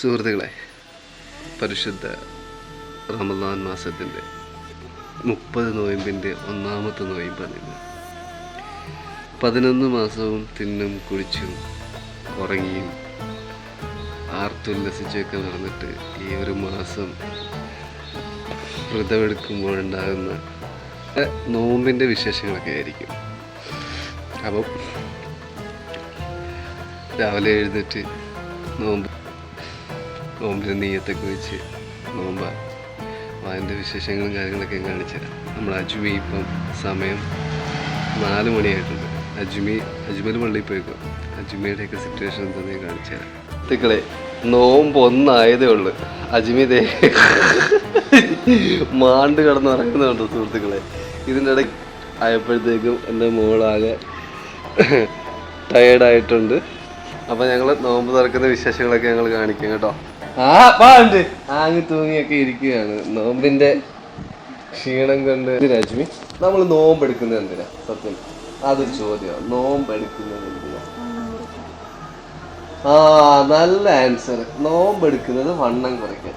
സുഹൃത്തുക്കളെ പരിശുദ്ധ റമദാൻ മാസത്തിന്റെ മുപ്പത് നോയമ്പിന്റെ ഒന്നാമത്തെ നോയമ്പാണിത്. പതിനൊന്ന് മാസവും തിന്നും കുടിച്ചും ഉറങ്ങിയും ആർത്തുല്ലസിച്ചൊക്കെ നടന്നിട്ട് ഈ ഒരു മാസം വ്രതമെടുക്കുമ്പോഴുണ്ടാകുന്ന നോമ്പിന്റെ വിശേഷങ്ങളൊക്കെ ആയിരിക്കും. അപ്പം രാവിലെ എഴുന്നേറ്റ് നോമ്പ് നോമ്പിന് നെയ്യത്തൊക്കെ വെച്ച് നോമ്പ. അതിന്റെ വിശേഷങ്ങളും കാര്യങ്ങളൊക്കെ കാണിച്ചു നമ്മൾ അജ്മി ഇപ്പം സമയം നാല് മണിയായിട്ടുണ്ട്. അജ്മി അജ്മൽ പള്ളിയിൽ പോയിക്കോ അജ്മിയുടെയൊക്കെ സിറ്റുവേഷൻ എന്താണെന്ന് കാണിച്ചു തരാം. തിക്കളെ നോമ്പ് ഒന്നായതേ ഉള്ളു. അജ്മി ദേ മാണ്ട് കിടന്ന് ഇറങ്ങുന്നുണ്ട് സുഹൃത്തുക്കളെ? ഇതിന്റെ ഇടയ്ക്ക് ആയപ്പോഴത്തേക്കും എന്റെ മോളാകെ ടയേർഡായിട്ടുണ്ട് അപ്പോൾ ഞങ്ങൾ നോമ്പ് തുറക്കുന്ന വിശേഷങ്ങളൊക്കെ ഞങ്ങൾ കാണിക്കും കേട്ടോ. ആ പാണ്ട് ആങ്ങി തൂങ്ങിയൊക്കെ ഇരിക്കുകയാണ്. നോമ്പിന്റെ ക്ഷീണം കൊണ്ട്. രാജ്മി നമ്മൾ നോമ്പ് എടുക്കുന്നത് എന്തിനാ? സത്യം. അതൊരു ചോദ്യമാണ്. നോമ്പ് എടുക്കുന്നത് എന്തിനാ? ആ നല്ല ആൻസർ നോമ്പ് എടുക്കുന്നത് വണ്ണം കുറയ്ക്കാൻ.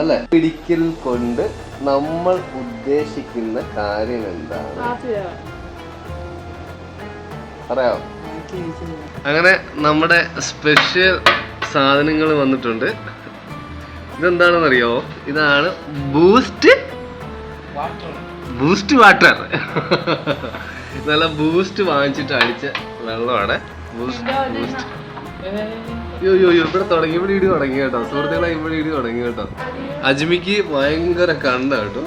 അല്ലെ? പിടിക്കൽ കൊണ്ട് നമ്മൾ ഉദ്ദേശിക്കുന്ന കാര്യം എന്താണ്? പറയാമോ അങ്ങനെ നമ്മുടെ സ്പെഷ്യൽ സാധനങ്ങൾ വന്നിട്ടുണ്ട്. ഇതെന്താണെന്ന് അറിയോ ഇതാണ് ബൂസ്റ്റ് ബൂസ്റ്റ് വാട്ടർ നല്ല ബൂസ്റ്റ് വാങ്ങിച്ചിട്ട് അടിച്ച വെള്ളമാണ്. ബൂസ്റ്റ് അയ്യോ അയ്യോ, ഇവിടെ തുടങ്ങി ഇവിടെ ഇടി തുടങ്ങി കേട്ടോ. സുഹൃത്തുക്കളെ ഇവിടെ ഇടി തുടങ്ങി കേട്ടോ. അജ്മിക്ക് ഭയങ്കര കണ്ട കേട്ടോ.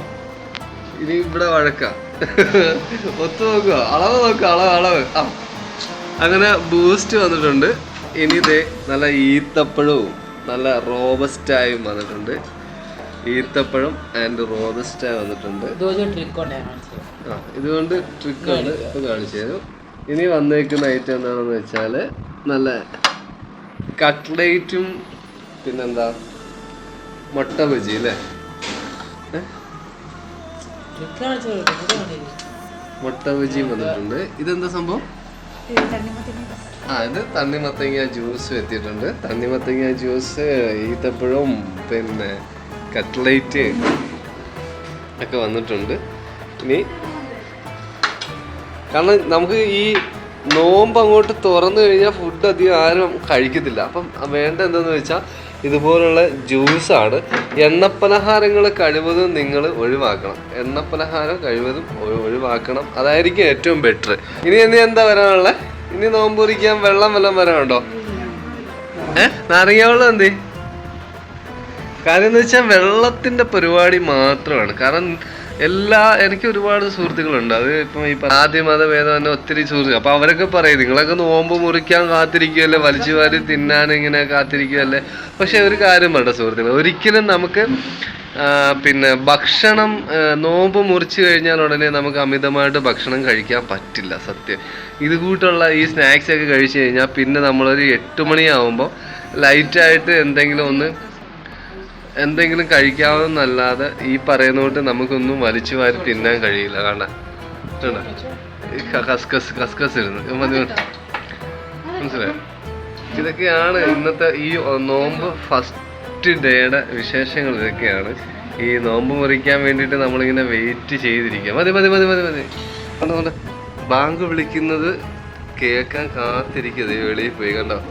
ഇനി ഇവിടെ വഴക്ക. ഒത്തു നോക്കുക. അളവ് നോക്കുക അളവ് അളവ്. അങ്ങനെ ബൂസ്റ്റ് വന്നിട്ടുണ്ട്. ഇനി ഇതേ നല്ല ഈത്തപ്പഴവും. നല്ല റോബസ്റ്റായും വന്നിട്ടുണ്ട്. ഈത്തപ്പഴം ആൻഡ് റോബസ്റ്റായി വന്നിട്ടുണ്ട്. ആ ഇതുകൊണ്ട് ട്രിക്കാണ് ഇപ്പൊ കാണിച്ചു തരും. ഇനി വന്നേക്കുന്ന ഐറ്റം എന്താണെന്ന് വെച്ചാൽ നല്ല കട്ട്ലേറ്റും പിന്നെന്താ? മുട്ട ബജി അല്ലേ? മുട്ട ബജിയും വന്നിട്ടുണ്ട്. ഇതെന്താ സംഭവം? ആ ഇത് തണ്ണിമത്തങ്ങ ജ്യൂസ് എത്തിയിട്ടുണ്ട് തണ്ണിമത്തങ്ങ ജ്യൂസ് ഈത്തപ്പഴവും പിന്നെ കട്ട്ലൈറ്റ് ഒക്കെ വന്നിട്ടുണ്ട്. ഇനി കാരണം നമുക്ക് ഈ നോമ്പ് അങ്ങോട്ട് തുറന്നു കഴിഞ്ഞാൽ ഫുഡ് അധികം ആരും കഴിക്കത്തില്ല. അപ്പം വേണ്ട എന്താന്ന് വെച്ചാൽ ഇതുപോലുള്ള ജ്യൂസാണ് എണ്ണപ്പലഹാരങ്ങൾ കഴിവതും നിങ്ങൾ ഒഴിവാക്കണം. എണ്ണപ്പലഹാരം കഴിവതും ഒഴിവാക്കണം. അതായിരിക്കും ഏറ്റവും ബെറ്റർ ഇനി ഇനി എന്താ വരാനുള്ളത് ഇനി നോമ്പ് കുറിക്കാൻ വെള്ളം വല്ലതും വരാനുണ്ടോ ഏ? നാരങ്ങ വെള്ളം എന്തേ? കാര്യം എന്ന് വെച്ചാൽ വെള്ളത്തിന്റെ പരിപാടി മാത്രമാണ്. കാരണം എല്ലാ എനിക്ക് ഒരുപാട് സുഹൃത്തുക്കളുണ്ട്. അത് ഇപ്പം ഈ ആദ്യ മതഭേദം തന്നെ ഒത്തിരി സുഹൃത്തുക്കൾ. അപ്പൊ അവരൊക്കെ പറയും നിങ്ങളൊക്കെ നോമ്പ് മുറിക്കാൻ കാത്തിരിക്കുകയല്ലേ വലിച്ചു വാരി തിന്നാൻ ഇങ്ങനെ കാത്തിരിക്കുകയല്ലേ പക്ഷെ ഒരു കാര്യം വേണ്ട സുഹൃത്തുക്കൾ ഒരിക്കലും നമുക്ക് പിന്നെ ഭക്ഷണം നോമ്പ് മുറിച്ചു കഴിഞ്ഞാൽ ഉടനെ നമുക്ക് അമിതമായിട്ട് ഭക്ഷണം കഴിക്കാൻ പറ്റില്ല സത്യം. ഇത് കൂട്ടുള്ള ഈ സ്നാക്സ് ഒക്കെ കഴിച്ചു കഴിഞ്ഞാൽ പിന്നെ നമ്മളൊരു എട്ട് മണിയാവുമ്പോൾ ലൈറ്റായിട്ട് എന്തെങ്കിലും ഒന്ന് എന്തെങ്കിലും കഴിക്കാവുന്നല്ലാതെ ഈ പറയുന്ന കൊണ്ട് നമുക്കൊന്നും വലിച്ചു വാരി തിന്നാൻ കഴിയില്ല കാണാ കസ്കസ് കസ്കസ് ഇരുന്ന്. മനസ്സിലായോ? ഇതൊക്കെയാണ് ഇന്നത്തെ ഈ നോമ്പ് ഫസ്റ്റ് ഡേയുടെ വിശേഷങ്ങൾ ഇതൊക്കെയാണ്. ഈ നോമ്പ് മുറിക്കാൻ വേണ്ടിയിട്ട് നമ്മളിങ്ങനെ വെയിറ്റ് ചെയ്തിരിക്കുക. മതി മതി മതി മതി മതി. കണ്ടോ കണ്ടോ? ബാങ്ക് വിളിക്കുന്നത് കേൾക്കാൻ കാത്തിരിക്കുന്നത് വെളിയിൽ പോയി കണ്ടോ?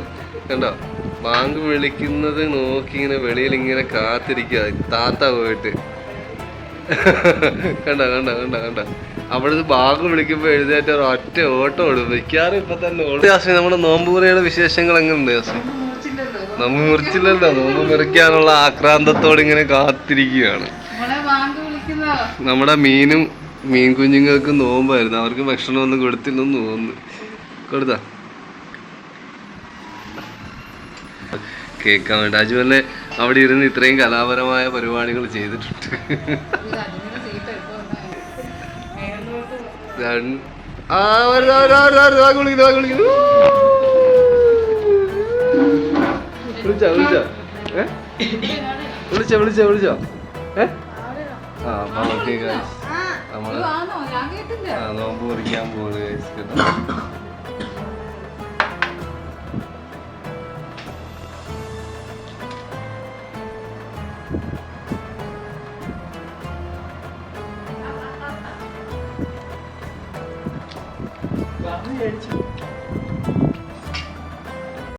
കണ്ടോ? ബാങ്ക് വിളിക്കുന്നത് നോക്കി ഇങ്ങനെ വെളിയിൽ ഇങ്ങനെ കാത്തിരിക്കുക. താത്ത പോയിട്ട്. കണ്ടോ കണ്ടോ കണ്ടോ കണ്ടോ? അവിടുന്ന് ബാഗ് വിളിക്കുമ്പോൾ എഴുന്നേറ്റ ഒരു ഒറ്റ ഓട്ടം ഓടും മിക്കാറും ഇപ്പൊ തന്നെ ഓടും നമ്മുടെ നോമ്പൂറയുടെ വിശേഷങ്ങൾ എങ്ങനെയുണ്ട് നോമ്പ് മുറിച്ചില്ലല്ലോ. നോമ്പ് മുറിക്കാനുള്ള ആക്രാന്തത്തോടെ ഇങ്ങനെ കാത്തിരിക്കുകയാണ്. നമ്മുടെ മീനും മീൻ കുഞ്ഞുങ്ങൾക്ക് നോമ്പായിരുന്നു. അവർക്ക് ഭക്ഷണം ഒന്നും കൊടുത്തില്ലെന്ന് തോന്നുന്നു. കൊടുത്ത? കേൾക്കാൻ വേണ്ടി. അജുവല്ലേ അവിടെ ഇരുന്ന് ഇത്രയും കലാപരമായ പരിപാടികൾ ചെയ്തിട്ടുണ്ട്. ആ, വരുന്നു, വരുന്നു, വിളിച്ചോ വിളിച്ചോ. ഏ? വിളിച്ചോ വിളിച്ചോ വിളിച്ചോ. ഏ? ആ അപ്പൊ ഓക്കെ ഗൈസ് നമ്മൾ ആ, നോമ്പ് കുറിക്കാൻ പോകുന്നത് ഗൈസ് കേട്ടോ. മേടിച്ചു.